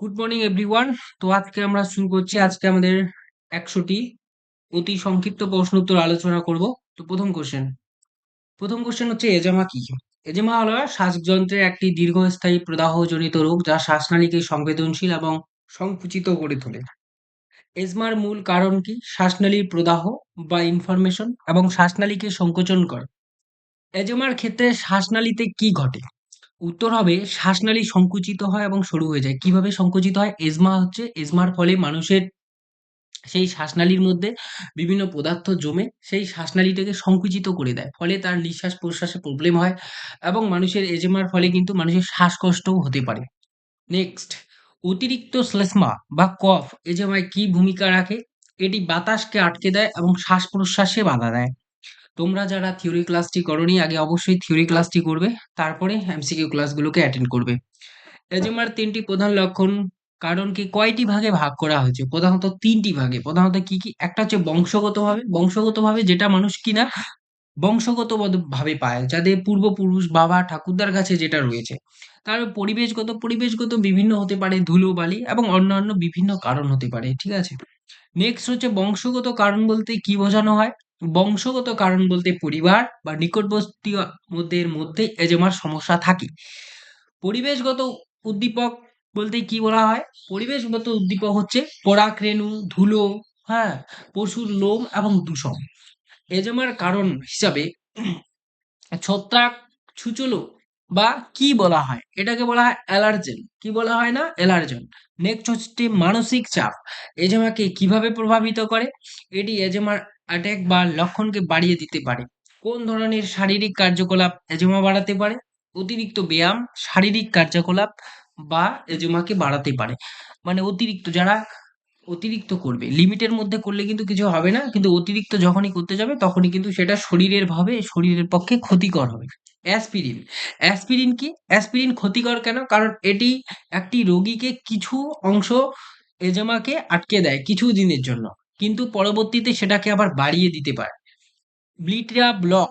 Good morning everyone তো আজকে আমরা শুরু করছি। আজকে আমাদের একশোটি অতি সংক্ষিপ্ত প্রশ্ন উত্তর আলোচনা করব। তো প্রথম কোশ্চেন প্রথম কোশ্চেন হচ্ছে, এজামা কি? এজামা হলো শ্বাসযন্ত্রের একটি দীর্ঘস্থায়ী প্রদাহজনিত রোগ যা শ্বাসনালীকে সংবেদনশীল এবং সংকুচিত করে তোলে। এজমার মূল কারণ কি? শ্বাসনালীর প্রদাহ বা ইনফরমেশন এবং শ্বাসনালীকে সংকোচন করে। এজমার ক্ষেত্রে শ্বাসনালীতে কি ঘটে? উত্তর হবে শ্বাসনালী সংকুচিত হয় এবং সরু হয়ে যায়। কীভাবে সংকুচিত হয়? এজমা হচ্ছে, এজমার ফলে মানুষের সেই শ্বাসনালীর মধ্যে বিভিন্ন পদার্থ জমে সেই শ্বাসনালীটাকে সংকুচিত করে দেয়। ফলে তার নিঃশ্বাস প্রশ্বাসে প্রবলেম হয় এবং মানুষের এজমার ফলে কিন্তু মানুষের শ্বাসকষ্টও হতে পারে। নেক্সট অতিরিক্ত শ্লেষ্মা বা কফ এজমায় কি ভূমিকা রাখে? এটি বাতাসকে আটকে দেয় এবং শ্বাস প্রশ্বাসে বাধা দেয়। তোমরা যারা থিওরি ক্লাসটি করনি, আগে অবশ্যই থিওরি ক্লাসটি করবে, তারপরে এমসিকিউ ক্লাসগুলোকে অ্যাটেন্ড করবে। এজেমার তিনটি প্রধান লক্ষণ, কারণ কি কয়টি ভাগে ভাগ করা হয়েছে? প্রধানত তিনটি ভাগে। প্রধানত কি কি? একটা হচ্ছে বংশগতভাবে। বংশগতভাবে যেটা মানুষ কিনা বংশগত ভাবে পায়, যাদের পূর্বপুরুষ বাবা ঠাকুরদার কাছে যেটা রয়েছে। তার পরিবেশগত পরিবেশগত বিভিন্ন হতে পারে ধুলো, বালি এবং অন্যান্য বিভিন্ন কারণ হতে পারে, ঠিক আছে? নেক্সট হচ্ছে বংশগত কারণ বলতে কি বোঝানো হয়? বংশগত কারণ বলতে পরিবার বা নিকটবর্তী মধ্যে এজেমার সমস্যা থাকে। পরিবেশগত উদ্দীপক বলতে কি বলা হয়? পরিবেশগত উদ্দীপক হচ্ছে পরাগ রেণু ধুলো হ্যাঁ পশুর লোম এবং দূষণ। এজমার কারণ হিসাবে ছত্রাক ছুচলো বা কি বলা হয়? এটাকে বলা হয় অ্যালার্জেন। কি বলা হয় না? অ্যালার্জেন। নেক্সট হচ্ছে মানসিক চাপ। এজেমাকে কীভাবে প্রভাবিত করে? এটি এজেমার অ্যাটাক বা লক্ষণকে বাড়িয়ে দিতে পারে। কোন ধরনের শারীরিক কার্যকলাপ এজেমা বাড়াতে পারে? অতিরিক্ত ব্যায়াম, শারীরিক কার্যকলাপ বা এজেমাকে বাড়াতে পারে। মানে অতিরিক্ত যারা অতিরিক্ত করবে। লিমিটের মধ্যে করলে কিন্তু কিছু হবে না, কিন্তু অতিরিক্ত যখনই করতে যাবে তখনই কিন্তু সেটা শরীরের ভাবে, শরীরের পক্ষে ক্ষতিকর হবে। অ্যাসপিরিন। অ্যাসপিরিন কি? অ্যাসপিরিন ক্ষতিকর কেন? কারণ এটি একটি রোগীকে কিছু অংশ এজমাকে আটকে দেয় কিছু দিনের জন্য। কিন্তু পরবর্তীতে সেটাকে আবার বাড়িয়ে দিতে পারে। ব্লিটা ব্লক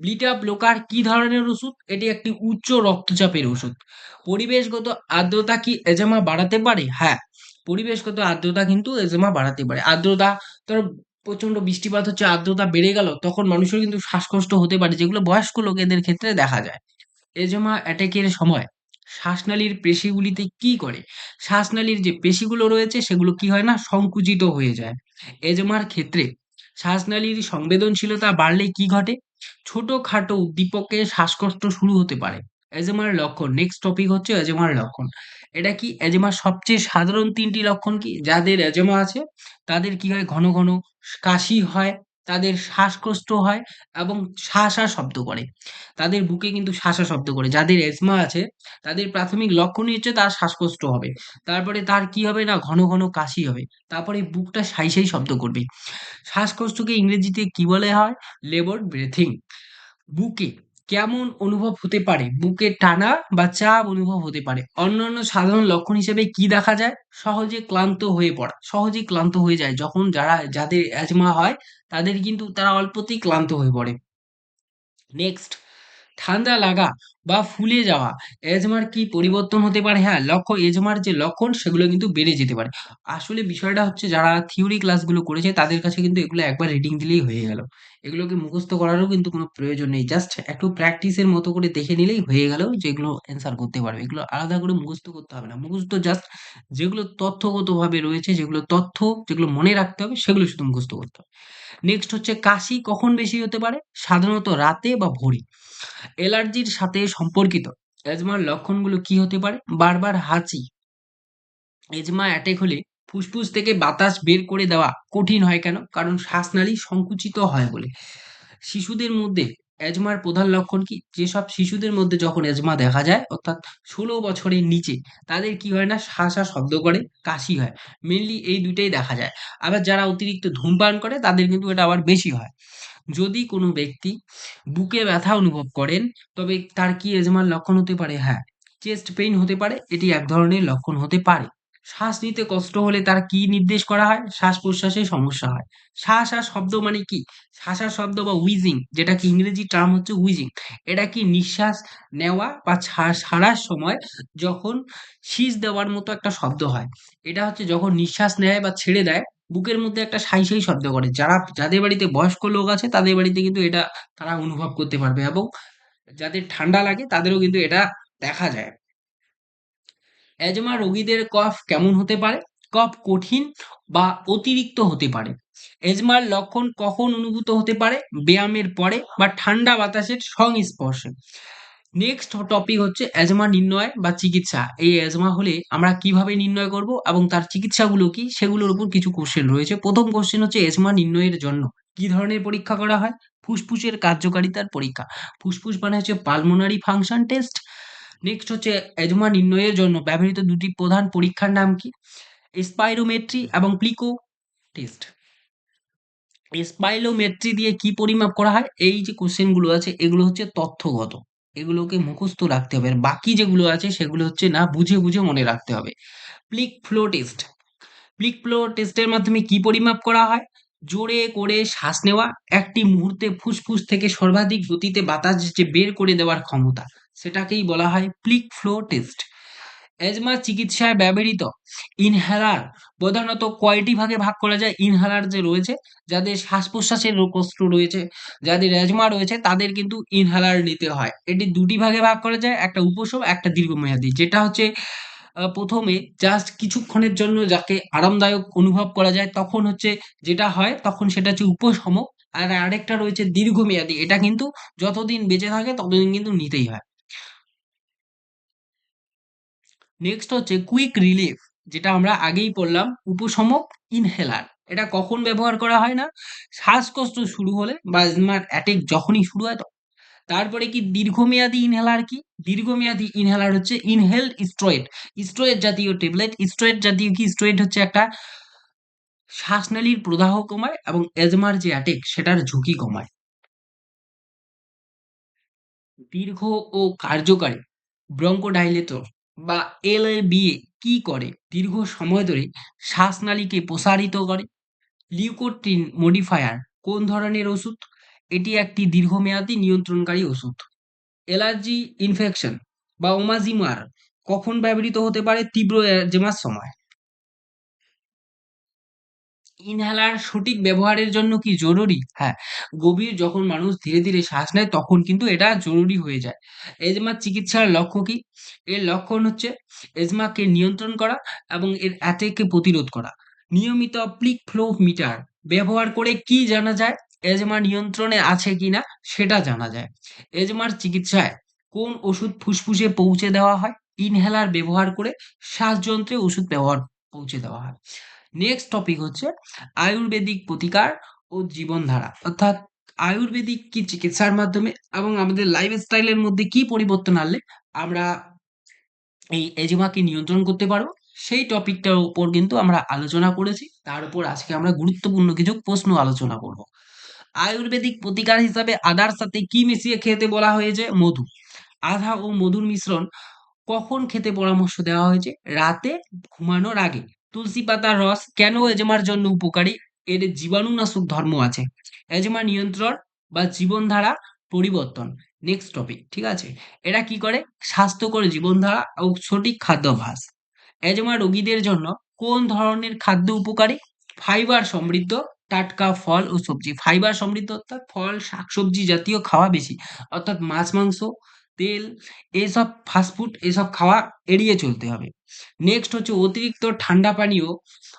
ব্লিটা ব্লকার কি ধরনের ওষুধ? এটি একটি উচ্চ রক্তচাপের ওষুধ। পরিবেশগত আর্দ্রতা কি এজমা বাড়াতে পারে? হ্যাঁ পরিবেশগত আর্দ্রতা কিন্তু এজমা বাড়াতে পারে। আর্দ্রতা, ধর প্রচণ্ড বৃষ্টিপাত হচ্ছে, আর্দ্রতা বেড়ে গেল, তখন মানুষের কিন্তু শ্বাসকষ্ট হতে পারে, যেগুলো বয়স্ক লোকেদের ক্ষেত্রে দেখা যায়। এজমা অ্যাটাকের সময় শ্বাসনালীর পেশিগুলিতে কি করে? শ্বাসনালীর যে পেশিগুলো রয়েছে, সেগুলো কি হয় না? সংকুচিত হয়ে যায়। এজমার ক্ষেত্রে শ্বাসনালীর সংবেদনশীলতা বাড়লে কি ঘটে? ছোটখাটো উদ্দীপকে শ্বাসকষ্ট শুরু হতে পারে। এজমার লক্ষণ। নেক্সট টপিক হচ্ছে এজমার লক্ষণ। এটা কি এজমার সবচেয়ে সাধারণ তিনটি লক্ষণ কি? যাদের এজমা আছে, তাদের কি হয়? ঘন ঘন কাশি হয় তাদের শ্বাসকষ্ট হয় এবং শ্বাসা শব্দ করে। তাদের বুকে কিন্তু শ্বাসা শব্দ করে। যাদের এজমা আছে, তাদের প্রাথমিক লক্ষণই হচ্ছে তার শ্বাসকষ্ট হবে। তারপরে তার কি হবে না? ঘন ঘন কাশি হবে। তারপরে বুকটা সাই সাই শব্দ করবে। শ্বাসকষ্টকে ইংরেজিতে কি বলে হয়? লেবর ব্রেথিং বুকে কেমন অনুভব হতে পারে? বুকে টানা বা চাপ অনুভব হতে পারে। অন্যান্য সাধারণ লক্ষণ হিসেবে কি দেখা যায়? সহজে ক্লান্ত হয়ে পড়া। সহজে ক্লান্ত হয়ে যায়। যখন যারা, যাদের অ্যাজমা হয়, তাদের কিন্তু তারা অল্পতেই ক্লান্ত হয়ে পড়ে। নেক্সট ঠান্ডা লাগা বা ফুলে যাওয়া, এজমার কি পরিবর্তন হতে পারে? হ্যাঁ লক্ষ্য, এজমার যে লক্ষণ, সেগুলো কিন্তু বেড়ে যেতে পারে। আসলে বিষয়টা হচ্ছে, যারা থিওরি ক্লাসগুলো করেছে, তাদের কাছে কিন্তু এগুলো একবার রিডিং দিলেই হয়ে গেল। এগুলোকে মুখস্থ করারও কিন্তু কোনো প্রয়োজন নেই। জাস্ট একটু প্র্যাকটিসের মতো করে দেখে নিলেই হয়ে গেল, যেগুলো অ্যান্সার করতে পারবে। এগুলো আলাদা করে মুখস্থ করতে হবে না। মুখস্থ জাস্ট যেগুলো তথ্যগতভাবে রয়েছে, যেগুলো তথ্য, যেগুলো মনে রাখতে হবে, সেগুলো শুধু মুখস্থ করতে হবে। নেক্সট হচ্ছে কাশি কখন বেশি হতে পারে? সাধারণত রাতে বা ভোরে। অ্যালার্জির সাথে সম্পর্কিত। এজমার লক্ষণগুলো কি হতে পারে? বারবার হাঁচি। এজমা অ্যাটেক হলে ফুসফুস থেকে বাতাস বের করে দেওয়া কঠিন হয় কেন? কারণ শ্বাসনালী সংকুচিত হয় বলে। শিশুদের মধ্যে এজমার প্রধান লক্ষণ কি? যেসব শিশুদের মধ্যে যখন এজমা দেখা যায়, অর্থাৎ ষোলো বছরের নিচে, তাদের কি হয় না? শ্বাসা শব্দ করে, কাশি হয়। মেনলি এই দুইটাই দেখা যায়। আবার যারা অতিরিক্ত ধূমপান করে, তাদের কিন্তু এটা আবার বেশি হয়। যদি কোনো ব্যক্তি বুকে ব্যথা অনুভব করেন, তবে তার কি এজমার লক্ষণ হতে পারে? হ্যাঁ চেস্ট পেইন হতে পারে। এটি এক ধরনের লক্ষণ হতে পারে। শ্বাস নিতে কষ্ট হলে তার কি নির্দেশ করা হয়? শ্বাস প্রশ্বাসে সমস্যা হয়। শ্বাস আর শব্দ মানে কি? শ্বাস আর শব্দ বা উইজিং যেটা কি ইংরেজি টার্ম হচ্ছে উইজিং এটা কি নিঃশ্বাস নেওয়া বা ছাড়ার সময় যখন শীষ দেওয়ার মতো একটা শব্দ হয়। এটা হচ্ছে যখন নিঃশ্বাস নেয় বা ছেড়ে দেয়, বুকের মধ্যে একটা সাই সাই শব্দ করে। যারা, যাদের বাড়িতে বয়স্ক লোক আছে, তাদের বাড়িতে কিন্তু এটা তারা অনুভব করতে পারবে এবং যাদের ঠান্ডা লাগে, তাদেরও কিন্তু এটা দেখা যায়। অ্যাজমা রোগীদের কফ কেমন হতে পারে? কফ কঠিন বা অতিরিক্ত হতে পারে। এজমার লক্ষণ কখন অনুভূত হতে পারে? ব্যায়ামের পরে বা ঠান্ডা বাতাসের সংস্পর্শে। নেক্সট টপিক হচ্ছে অ্যাজমা নির্ণয় বা চিকিৎসা। এই অ্যাজমা হলে আমরা কীভাবে নির্ণয় করব এবং তার চিকিৎসাগুলো কি? সেগুলোর উপর কিছু কোশ্চেন রয়েছে। প্রথম কোশ্চেন হচ্ছে অ্যাজমা নির্ণয়ের জন্য কি ধরনের পরীক্ষা করা হয়? ফুসফুসের কার্যকারিতার পরীক্ষা। ফুসফুস মানে হচ্ছে পালমোনারি ফাংশন টেস্ট নেক্সট হচ্ছে অ্যাজমা নির্ণয়ের জন্য ব্যবহৃত দুটি প্রধান পরীক্ষার নাম কি? স্পাইরোমেট্রি এবং প্লিকো টেস্ট স্পাইলোমেট্রি দিয়ে কি পরিমাপ করা হয়? এই যে কোশ্চেনগুলো আছে, এগুলো হচ্ছে তথ্যগত। এগুলোকে মুখস্থ রাখতে হবে। আর বাকি যেগুলো আছে, সেগুলো হচ্ছে না, বুঝে বুঝে মনে রাখতে হবে। Peak flow test peak flow টেস্টের মাধ্যমে কি পরিমাপ করা হয়? জোরে করে শ্বাস নেওয়া, একটি মুহূর্তে ফুসফুস থেকে সর্বাধিক গতিতে বাতাস যে বের করে দেওয়ার ক্ষমতা। সেটাকেই বলা হয় প্লিক ফ্লো টেস্ট। অ্যাজমা চিকিৎসায় ব্যবহৃত ইনহেলার প্রধানত কয়টি ভাগে ভাগ করা যায়? ইনহেলার যে রয়েছে, যাদের শ্বাস প্রশ্বাসের কষ্ট রয়েছে, যাদের অ্যাজমা রয়েছে, তাদের কিন্তু ইনহেলার নিতে হয়। এটি দুটি ভাগে ভাগ করা যায়, একটা উপশম, একটা দীর্ঘমেয়াদী। যেটা হচ্ছে প্রথমে জাস্ট কিছুক্ষণের জন্য যাকে আরামদায়ক অনুভব করা যায়, তখন হচ্ছে যেটা হয়, তখন সেটা হচ্ছে উপশম। আর আরেকটা রয়েছে দীর্ঘমেয়াদী। এটা কিন্তু যতদিন বেঁচে থাকে, ততদিন কিন্তু নিতেই হয়। নেক্সট হচ্ছে কুইক রিলিফ যেটা আমরা আগেই পড়লাম, উপশমক ইনহেলার এটা কখন ব্যবহার করা হয় না? শ্বাসকষ্ট শুরু হলে বা অ্যাজমার অ্যাটেক যখনই শুরু হয় তখন। তারপরে কি দীর্ঘমেয়াদী ইনহেলার কি? দীর্ঘমেয়াদী ইনহেলার হচ্ছে ইনহেলড স্ট্রয়েড স্ট্রয়েড জাতীয় ট্যাবলেট স্ট্রয়েড জাতীয় কি? স্ট্রয়েড হচ্ছে একটা শ্বাসনালীর প্রদাহ কমায় এবং এজমার যে অ্যাটেক, সেটার ঝুঁকি কমায়। দীর্ঘ ও কার্যকারী ব্রঙ্কোডাইলেটর। বা এলএবিএ কি করে? দীর্ঘ সময় ধরে শ্বাসনালীকে প্রসারিত করে। লিউকোট্রিন মডিফায়ার কোন ধরনের ওষুধ? এটি একটি দীর্ঘমেয়াদী নিয়ন্ত্রণকারী ওষুধ। অ্যালার্জি ইনফেকশন বা ওমাজিমার কখন ব্যবহৃত হতে পারে? তীব্র অ্যাজমার সময়। ইনহেলার সঠিক ব্যবহারের জন্য কি জরুরি? হ্যাঁ গভীর যখন মানুষ ধীরে ধীরে শ্বাস নেয়, তখন কিন্তু এটা জরুরি হয়ে যায়। এজমার চিকিৎসার লক্ষ্য কি? এর লক্ষণ হচ্ছে এজমাকে নিয়ন্ত্রণ করা এবং এর অ্যাটেককে প্রতিরোধ করা। নিয়মিত প্লিক ফ্লো মিটার ব্যবহার করে কি জানা যায়? এজমা নিয়ন্ত্রণে আছে কিনা সেটা জানা যায়। এজমার চিকিৎসায় কোন ওষুধ ফুসফুসে পৌঁছে দেওয়া হয়? ইনহেলার ব্যবহার করে শ্বাসযন্ত্রে ওষুধ ব্যবহার পৌঁছে দেওয়া হয়। নেক্সট টপিক হচ্ছে আয়ুর্বেদিক প্রতিকার ও জীবনধারা। অর্থাৎ আয়ুর্বেদিক কি চিকিৎসার মাধ্যমে এবং আমাদের লাইফস্টাইলের মধ্যে কি পরিবর্তন আনলে আমরা এই এজিমাকে নিয়ন্ত্রণ করতে পারব? সেই টপিকটার উপর কিন্তু আমরা আলোচনা করেছি। তার উপর আজকে আমরা গুরুত্বপূর্ণ কিছু প্রশ্ন আলোচনা করব। আয়ুর্বেদিক প্রতিকার হিসাবে আদার সাথে কি মিশিয়ে খেতে বলা হয়েছে? মধু। আধা ও মধুর মিশ্রণ কখন খেতে পরামর্শ দেওয়া হয়েছে? রাতে ঘুমানোর আগে। তুলসী পাতার রস কেন এজমার জন্য উপকারী? এর জীবাণুনাশক ধর্ম আছে। এজমা নিয়ন্ত্রণ বা জীবনধারা পরিবর্তন। নেক্সট টপিক ঠিক আছে? এরা কি করে? স্বাস্থ্যকর জীবনধারা ও সঠিক খাদ্যাভ্যাস। এজমা রোগীদের জন্য কোন ধরনের খাদ্য উপকারী? ফাইবার সমৃদ্ধ, টাটকা ফল ও সবজি। ফাইবার সমৃদ্ধ অর্থাৎ ফল, শাকসবজি জাতীয় খাওয়া বেশি। অর্থাৎ মাছ, মাংস তেল এইসব ফাস্টফুড এসব খাওয়া এড়িয়ে চলতে হবে। নেক্সট হচ্ছে অতিরিক্ত ঠান্ডা পানীয়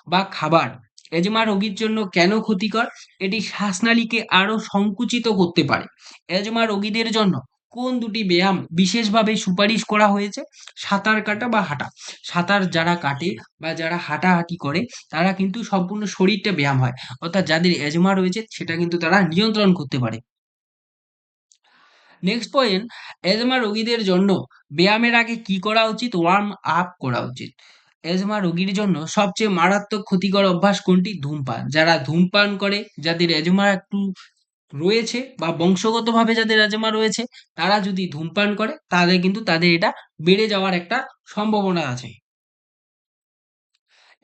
বা খাবার। এজমা রোগীর জন্য কেন ক্ষতিকর? এটি শ্বাসনালীকে আরও সংকুচিত করতে পারে। এজমা রোগীদের জন্য কোন দুটি ব্যায়াম বিশেষভাবে সুপারিশ করা হয়েছে? সাঁতার কাটা বা হাঁটা। সাঁতার যারা কাটে বা যারা হাঁটাহাঁটি করে, তারা কিন্তু সম্পূর্ণ শরীরটা ব্যায়াম হয়। অর্থাৎ যাদের এজমা রয়েছে, সেটা কিন্তু তারা নিয়ন্ত্রণ করতে পারে। নেক্সট পয়েন্ট এজমা রোগীদের জন্য ব্যায়ামের আগে কি করা উচিত? ওয়ার্ম আপ করা উচিত। এজমা রোগীর জন্য সবচেয়ে মারাত্মক ক্ষতিকর অভ্যাস কোনটি? ধূমপান। যারা ধূমপান করে, যাদের এজমা একটু রয়েছে বা বংশগতভাবে যাদের এজমা রয়েছে, তারা যদি ধূমপান করে তাহলে কিন্তু তাদের এটা বেড়ে যাওয়ার একটা সম্ভাবনা আছে।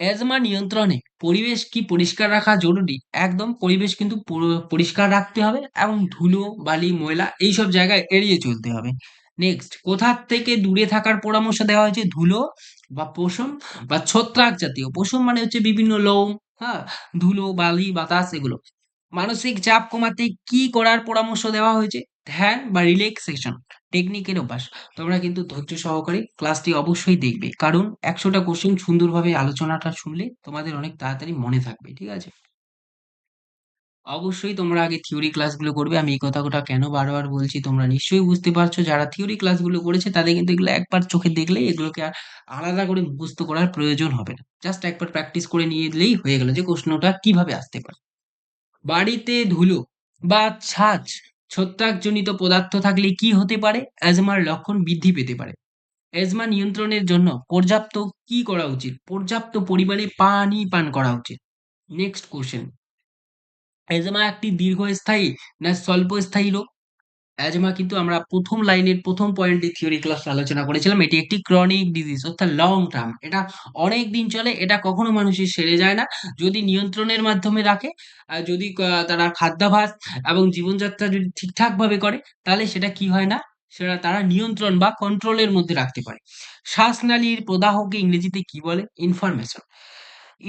এজমা নিয়ন্ত্রণে পরিবেশ কি পরিষ্কার রাখা জরুরি? একদম পরিবেশ কিন্তু পরিষ্কার রাখতে হবে এবং ধুলো, বালি, ময়লা এইসব জায়গায় এড়িয়ে চলতে হবে। নেক্সট কোথা থেকে দূরে থাকার পরামর্শ দেওয়া হয়েছে? ধুলো বা পশম বা ছত্রাক জাতীয়। পশম মানে হচ্ছে বিভিন্ন লোম হ্যাঁ? ধুলো, বালি, বাতাস এগুলো। মানসিক চাপ কমাতে কি করার পরামর্শ দেওয়া হয়েছে? ধ্যান বা রিল্যাক্সেশন টেকনিকের অভ্যাস। তোমরা কিন্তু ধৈর্য সহকারে ক্লাসটি অবশ্যই দেখবে। কারণ একশোটা কোশ্চেন সুন্দরভাবে আলোচনাটা শুনলে তোমাদের অনেক তাড়াতাড়ি মনে থাকবে, ঠিক আছে? অবশ্যই তোমরা আগে থিওরি ক্লাসগুলো করবে। আমি এই কথাটা কেন বারবার বলছি তোমরা নিশ্চয়ই বুঝতে পারছ। যারা থিওরি ক্লাসগুলো করেছে, তাদের কিন্তু এগুলো একবার চোখে দেখলেই এগুলোকে আর আলাদা করে মুখস্থ করার প্রয়োজন হবে না। জাস্ট একবার প্র্যাকটিস করে নিয়ে দিলেই হয়ে গেল যে, প্রশ্নটা কীভাবে আসতে পারে। বাড়িতে ধুলো বা ছাঁচ, ছত্রাকজনিত পদার্থ থাকলে কি হতে পারে? অ্যাজমার লক্ষণ বৃদ্ধি পেতে পারে। অ্যাজমা নিয়ন্ত্রণের জন্য পর্যাপ্ত কি করা উচিত? পর্যাপ্ত পরিমাণে পানি পান করা উচিত। নেক্সট কোশ্চেন অ্যাজমা একটি দীর্ঘস্থায়ী না স্বল্পস্থায়ী রোগ? অ্যাজমা কিন্তু আমরা প্রথম লাইনের প্রথম পয়েন্টে থিওরি ক্লাস আলোচনা করেছিলাম। এটি একটি ক্রনিক ডিজিজ অর্থাৎ লং টার্ম এটা অনেক দিন চলে, এটা কখনো মানুষের সেরে যায় না। যদি নিয়ন্ত্রণের মাধ্যমে রাখে যদি তারা খাদ্যাভাস এবং জীবনযাত্রা যদি ঠিকঠাক ভাবে করে, তাহলে সেটা কি হয় না? সেটা তারা নিয়ন্ত্রণ বা কন্ট্রোলের মধ্যে রাখতে পারে। শ্বাসনালীর প্রদাহকে ইংরেজিতে কি বলে? ইনফরমেশন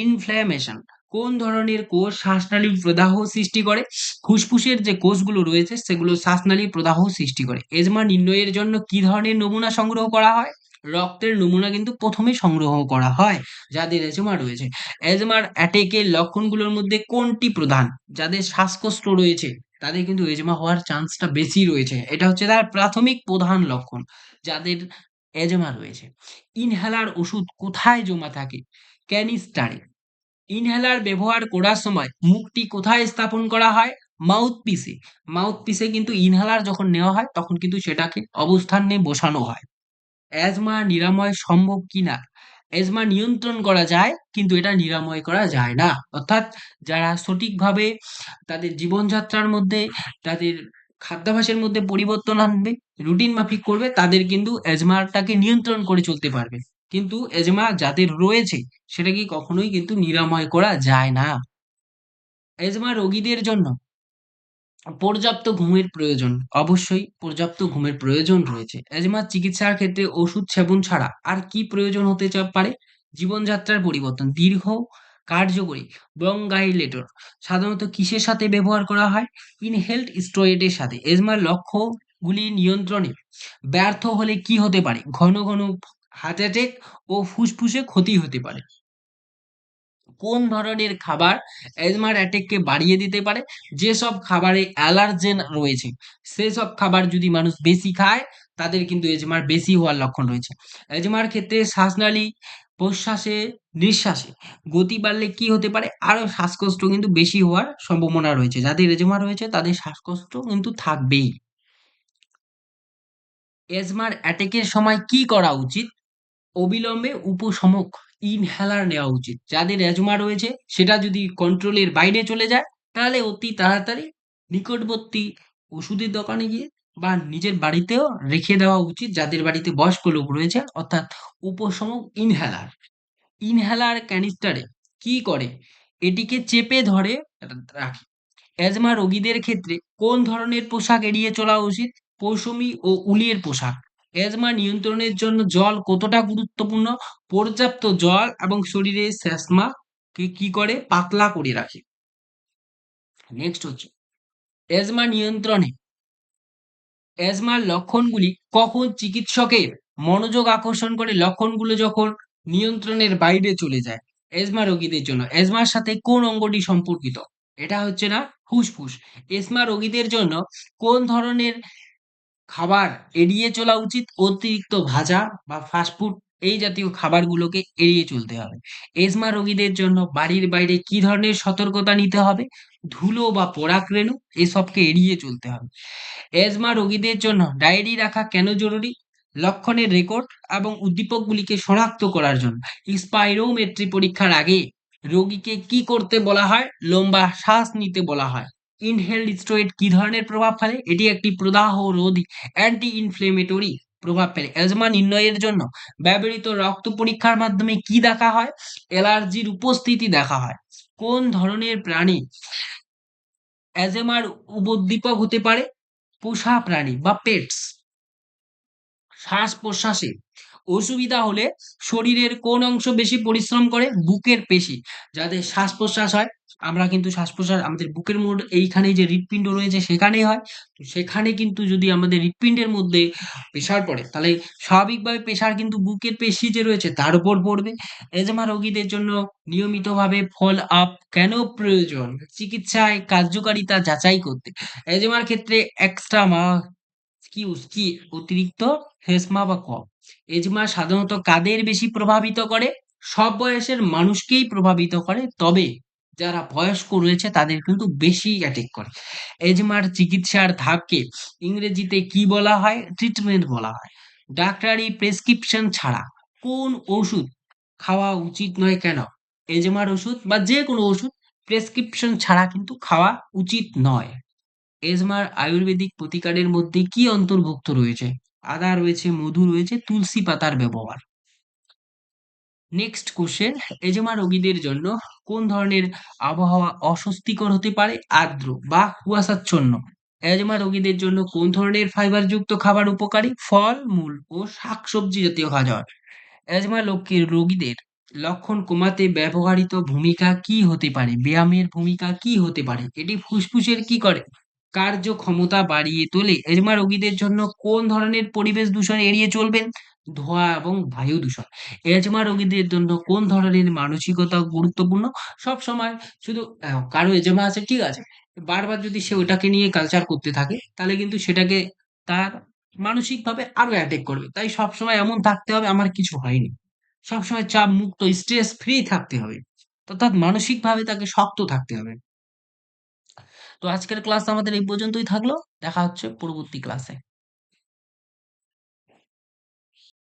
ইনফ্ল্যামেশন কোন ধরনের কোষ শ্বাসনালী প্রদাহ সৃষ্টি করে? ফুসফুসের যে কোষগুলো রয়েছে, সেগুলো শ্বাসনালী প্রদাহ সৃষ্টি করে। এজমা নির্ণয়ের জন্য কি ধরনের নমুনা সংগ্রহ করা হয়? রক্তের নমুনা কিন্তু প্রথমে সংগ্রহ করা হয়, যাদের এজমা রয়েছে। এজমার অ্যাটেকের লক্ষণগুলোর মধ্যে কোনটি প্রধান? যাদের শ্বাসকষ্ট রয়েছে, তাদের কিন্তু এজমা হওয়ার চান্সটা বেশি রয়েছে। এটা হচ্ছে তার প্রাথমিক প্রধান লক্ষণ, যাদের এজমা রয়েছে। ইনহেলার ওষুধ কোথায় জমা থাকে? ক্যানিস্টারে। ইনহেলার ব্যবহার করার সময় মুখটি কোথায় স্থাপন করা হয়? মাউথ পিসে মাউথ পিসে কিন্তু ইনহেলার যখন নেওয়া হয়, তখন কিন্তু সেটাকে অবস্থান নিয়ে বসানো হয়। অ্যাজমা নিরাময় সম্ভব কিনা? অ্যাজমা নিয়ন্ত্রণ করা যায়, কিন্তু এটা নিরাময় করা যায় না। অর্থাৎ যারা সঠিকভাবে তাদের জীবনযাত্রার মধ্যে, তাদের খাদ্যাভ্যাসের মধ্যে পরিবর্তন আনবে, রুটিন মাফিক করবে, তাদের কিন্তু অ্যাজমাটাকে নিয়ন্ত্রণ করে চলতে পারবে। কিন্তু এজমা যাদের রয়েছে সেটা কি কখনোই কিন্তু নিরাময় করা যায় না। এজমা রোগীদের জন্য পর্যাপ্ত ঘুমের প্রয়োজন, অবশ্যই পর্যাপ্ত ঘুমের প্রয়োজন রয়েছে। এজমা চিকিৎসার ক্ষেত্রে ওষুধ সেবন ছাড়া আর কি প্রয়োজন হতে পারে? জীবনযাত্রার পরিবর্তন, দীর্ঘ কার্যকরী ব্রঙ্গাইলেটর সাধারণত কিসের সাথে ব্যবহার করা হয়? ইনহেলড স্টেরয়েডের সাথে। এজমার লক্ষ্যগুলি নিয়ন্ত্রণে ব্যর্থ হলে কি হতে পারে? ঘন ঘন হার্ট অ্যাটেক ও ফুসফুসে ক্ষতি হতে পারে। কোন ধরনের খাবার অ্যাজমার অ্যাটেককে বাড়িয়ে দিতে পারে? যেসব খাবারে অ্যালার্জেন রয়েছে, সেসব খাবার যদি মানুষ বেশি খায়, তাদের কিন্তু এজমার বেশি হওয়ার লক্ষণ রয়েছে। এজমার ক্ষেত্রে শ্বাসনালী, প্রশ্বাসে, নিঃশ্বাসে গতি বাড়লে কি হতে পারে? আরও শ্বাসকষ্ট কিন্তু বেশি হওয়ার সম্ভাবনা রয়েছে। যাদের এজমা রয়েছে, তাদের শ্বাসকষ্ট কিন্তু থাকবেই। এজমার অ্যাটেকের সময় কি করা উচিত? অবিলম্বে উপশমক ইনহেলার নেওয়া উচিত। যাদের অ্যাজমা রয়েছে, সেটা যদি কন্ট্রোলের বাইরে চলে যায়, তাহলে অতি তাড়াতাড়ি নিকটবর্তী ওষুধের দোকানে গিয়ে বা নিজের বাড়িতেও রেখে দেওয়া উচিত। যাদের বাড়িতে বয়স্ক লোক রয়েছে, অর্থাৎ উপশমক ইনহেলার ইনহেলার ক্যানিস্টারে কি করে? এটিকে চেপে ধরে রাখে। অ্যাজমা রোগীদের ক্ষেত্রে কোন ধরনের পোশাক এড়িয়ে চলা উচিত? পৌসুমী ও উলের পোশাক। অ্যাজমা নিয়ন্ত্রণের জন্য জল কতটা গুরুত্বপূর্ণ? পর্যাপ্ত জল এবং শরীরে শ্যাসমা কে কি করে? পাতলা করে রাখে। নেক্সট হচ্ছে, এজমা নিয়ন্ত্রণে, এজমার লক্ষণগুলি কখন চিকিৎসকের মনোযোগ আকর্ষণ করে? লক্ষণগুলো যখন নিয়ন্ত্রণের বাইরে চলে যায়, এজমা রোগীদের জন্য। এজমার সাথে কোন অঙ্গটি সম্পর্কিত? এটা হচ্ছে না, ফুসফুস। এজমা রোগীদের জন্য কোন ধরনের খাবার এড়িয়ে চলা উচিত, অতিরিক্ত ভাজা বা ফাস্টফুড এই জাতীয় খাবারগুলোকে এড়িয়ে চলতে হবে। এজমা রোগীদের জন্য বাড়ির বাইরে কি ধরনের সতর্কতা নিতে হবে? ধুলো বা পোড়াক রেণু এসবকে এড়িয়ে চলতে হবে। এজমা রোগীদের জন্য ডায়েরি রাখা কেন জরুরি? লক্ষণের রেকর্ড এবং উদ্দীপকগুলিকে শনাক্ত করার জন্য। স্পাইরোমেট্রি পরীক্ষার আগে রোগীকে কি করতে বলা হয়? লম্বা শ্বাস নিতে বলা হয়। ইনহেলড স্টেরয়েড কি ধরনের প্রভাব ফেলে? এটি একটি প্রদাহ রোধী অ্যান্টি ইনফ্লেমেটরি প্রভাব ফেলে। এজমা নির্ণয়ের জন্য ব্যবহৃত রক্ত পরীক্ষার মাধ্যমে কি দেখা হয়? অ্যালার্জির উপস্থিতি দেখা হয়। কোন ধরনের প্রাণী অ্যাজেমার উপদ্দীপক হতে পারে? পোষা প্রাণী বা পেটস শ্বাস প্রশ্বাসে অসুবিধা হলে শরীরের কোন অংশ বেশি পরিশ্রম করে? বুকের পেশি। যাদের শ্বাস প্রশ্বাস হয়, আমরা কিন্তু শ্বাস প্রশ্বাস আমাদের বুকের মোড এইখানে যে হৃৎপিণ্ড রয়েছে সেখানেই হয়। তো সেখানে কিন্তু যদি আমাদের হৃৎপিণ্ডের মধ্যে প্রেশার পড়ে, তাহলে স্বাভাবিকভাবে প্রেশার কিন্তু বুকের পেশি যে রয়েছে তার উপর পড়বে। এজমা রোগীদের জন্য নিয়মিতভাবে ফল আপ কেন প্রয়োজন? চিকিৎসায় কার্যকারিতা যাচাই করতে। এজমার ক্ষেত্রে এক্সট্রা মা কি কি? অতিরিক্ত হেসমা বা কফ এজমা সাধারণত কাদের বেশি প্রভাবিত করে? সব বয়সের মানুষকেই প্রভাবিত করে, তবে যারা বয়স্ক রয়েছে তাদের কিন্তু বেশি অ্যাটেক করে। এজমার চিকিৎসার ধাপকে ইংরেজিতে কি বলা হয়? ট্রিটমেন্ট বলা হয়। ডাক্তারি প্রেসক্রিপশন ছাড়া কোন ওষুধ খাওয়া উচিত নয় কেন? এজমার ওষুধ বা যে কোনো ওষুধ প্রেসক্রিপশন ছাড়া কিন্তু খাওয়া উচিত নয়। এজমার আয়ুর্বেদিক প্রতিকারের মধ্যে কি অন্তর্ভুক্ত রয়েছে? আদা রয়েছে, মধু রয়েছে, তুলসী পাতার ব্যবহার। নেক্সট কোশ্চেন এজমা রোগীদের জন্য কোন ধরনের আবহাওয়া অস্বস্তিকর হতে পারে? আর্দ্র বা কুয়াশাচ্ছন্ন। এজমা রোগীদের জন্য কোন ধরনের ফাইবারযুক্ত খাবার উপকারী? ফল, মূল ও শাকসবজি জাতীয় খাবার। এজমা লোকের রোগীদের লক্ষণ কমাতে ব্যবহৃত ভূমিকা কি হতে পারে? ব্যায়ামের ভূমিকা কি হতে পারে? এটি ফুসফুসের কি করে? কার্যক্ষমতা বাড়িয়ে তোলে। এজমা রোগীদের জন্য কোন ধরনের পরিবেশ দূষণ এড়িয়ে চলবেন ধোঁয়া এবং বায়ু দূষণ। এজমা রোগীদের জন্য কোন ধরনের মানসিকতা গুরুত্বপূর্ণ? সব সময় শুধু কারও এজমা আছে, ঠিক আছে। বারবার যদি সে ওটাকে নিয়ে কালচার করতে থাকে, তাহলে কিন্তু সেটাকে তার মানসিকভাবে আরও অ্যাটেক করবে। তাই সবসময় এমন থাকতে হবে, আমার কিছু হয়নি। সবসময় চাপ মুক্ত স্ট্রেস ফ্রি থাকতে হবে। অর্থাৎ মানসিকভাবে তাকে শক্ত থাকতে হবে। তো আজকের ক্লাস আমাদের এই পর্যন্তই থাকল। দেখা হচ্ছে পরবর্তী ক্লাসে